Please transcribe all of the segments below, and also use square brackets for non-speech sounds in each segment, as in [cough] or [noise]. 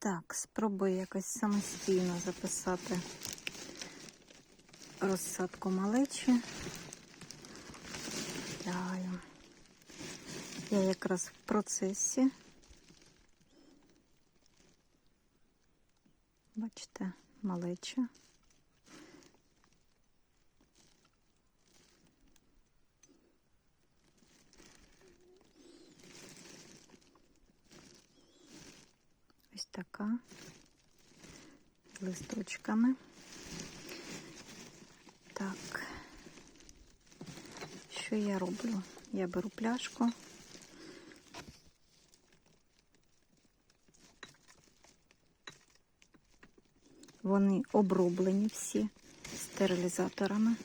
Так, спробую якось самостійно записати розсадку малечі. Тягаю. Я якраз в процесі. Бачите, малеча. Така з листочками. Так, що я роблю? Я беру пляшку. Вони оброблені всі стерилізаторами.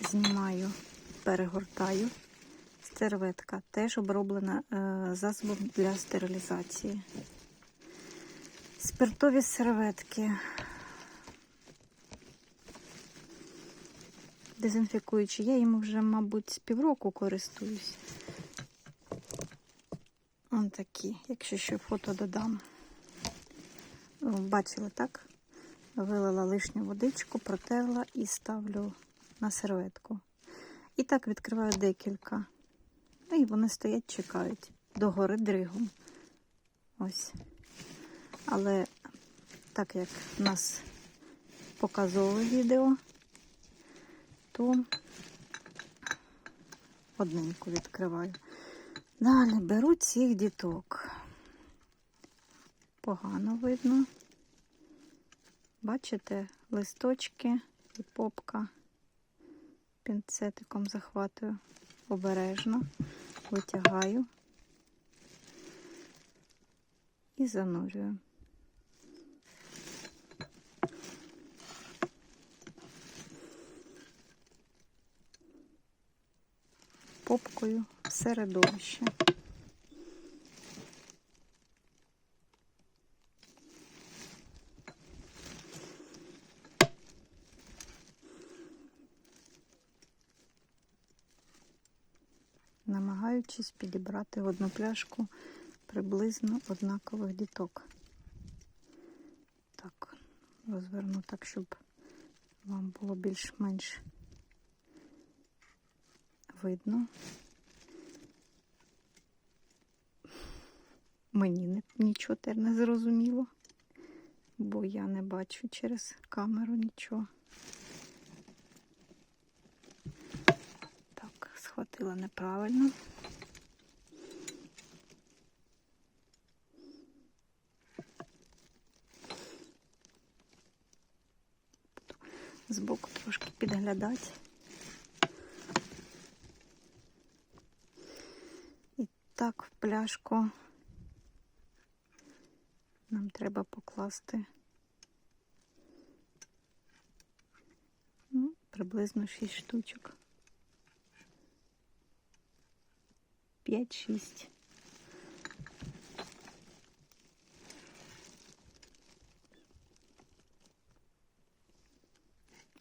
Знімаю, перегортаю. Серветка теж оброблена е, засобом для стерилізації. Спиртові серветки. Дезінфікуючі. Я їм вже, мабуть, з півроку користуюсь. Ось такі, якщо ще фото додам. Бачили, так? Вилила лишню водичку, протерла і ставлю на серветку. І так відкриваю декілька. Ну і вони стоять, чекають догори дригом. Ось. Але так як в нас показове відео, то одненьку відкриваю. Далі беру цих діток. Погано видно. Бачите, листочки і попка. Пінцетиком захватую обережно, витягаю і занурюю. Попкою в середовище. Намагаючись підібрати в одну пляшку приблизно однакових діток. Так, розверну так, щоб вам було більш-менш видно. Мені не, нічого тепер не зрозуміло, бо я не бачу через камеру нічого. Так, схватила неправильно. Збоку трошки підглядати. І так в пляшку нам треба покласти ну, приблизно 6 штучок. 5-6.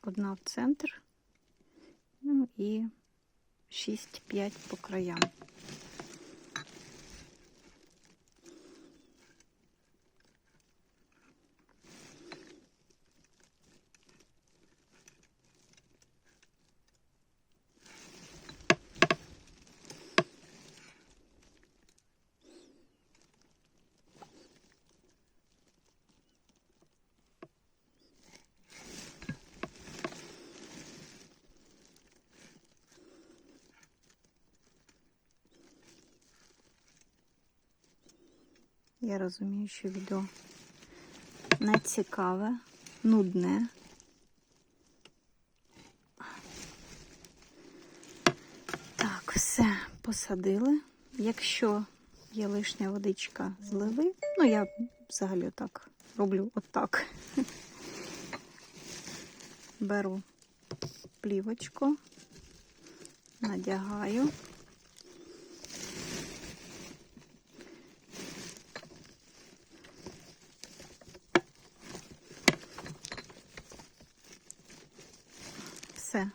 Одна в центр, ну і 6-5 по краям. Я розумію, що відео не цікаве, нудне. Так, все посадили. Якщо є лишня водичка, зливи. Ну, я взагалі так роблю отак. Беру плівочку, надягаю. Все,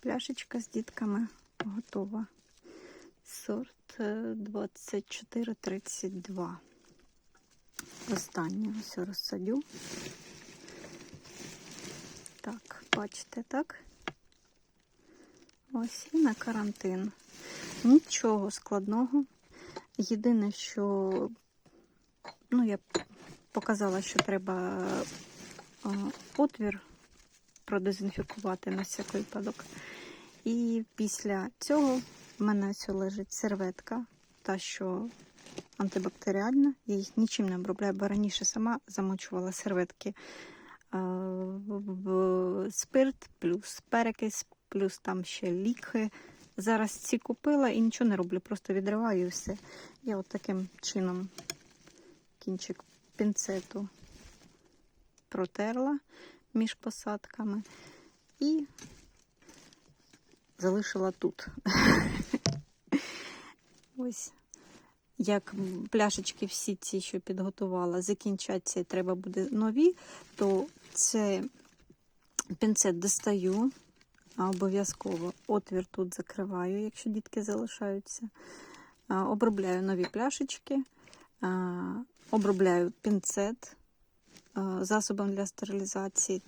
пляшечка з дітками готова. Сорт е, 2432. Останнє ось розсадю. Так, бачите, так? Ось і на карантин. Нічого складного. Єдине, що ну, я показала, що треба е, отвір продезінфікувати на всякий випадок. І після цього в мене ось лежить серветка, та що антибактеріальна. Я їх нічим не обробляю, бо раніше сама замочувала серветки е, в спирт, плюс перекис, плюс там ще ліки. Зараз ці купила і нічого не роблю, просто відриваю все. Я от таким чином кінчик пінцету протерла між посадками і залишила тут. [laughs] Ось. Як пляшечки всі ці, що підготувала, закінчаться і треба буде нові, то це пінцет достаю, а обов'язково отвір тут закриваю, якщо дітки залишаються. Обробляю нові пляшечки, обробляю пінцет засобом для стерилізації.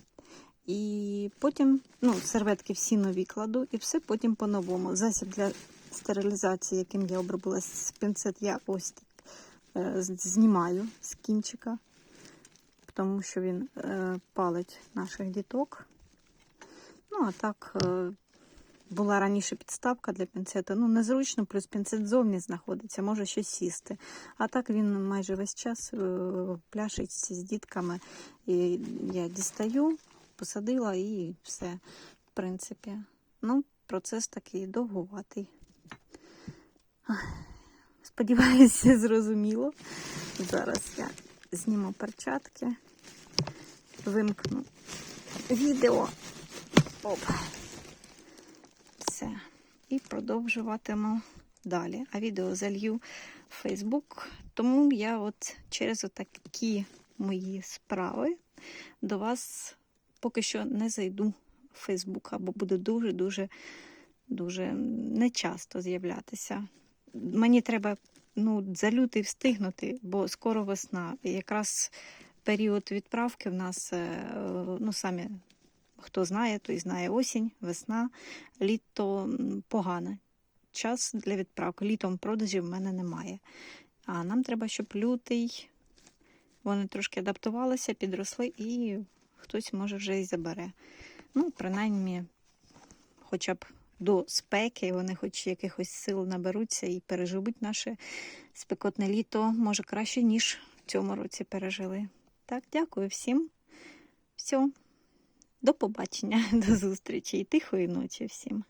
І потім ну, серветки всі нові кладу, і все потім по-новому. Засіб для стерилізації, яким я обробила пінцет, я ось так е, знімаю з кінчика, тому що він е, палить наших діток. Ну, а так е, була раніше підставка для пінцету. Ну, незручно, плюс пінцет зовні знаходиться, може ще сісти. А так він майже весь час е, пляшечці з дітками. І я дістаю, посадила і все, в принципі. Ну, процес такий довгуватий. Сподіваюся, [laughs] зрозуміло. Зараз я зніму перчатки, вимкну відео. Оп. Все. І продовжуватиму далі. А відео залью в Фейсбук. Тому я от через отакі мої справи до вас поки що не зайду в Фейсбук, або буду дуже-дуже дуже нечасто з'являтися. Мені треба ну, за лютий встигнути, бо скоро весна. І якраз період відправки в нас, е, ну, самі хто знає, той знає осінь, весна, літо погане. Час для відправки. Літом продажів в мене немає. А нам треба, щоб лютий вони трошки адаптувалися, підросли, і хтось може вже і забере. Ну, принаймні, хоча б до спеки вони хоч якихось сил наберуться і переживуть наше спекотне літо, може краще, ніж в цьому році пережили. Так, дякую всім. Все. До побачення, [laughs] до зустрічі і тихої ночі всім.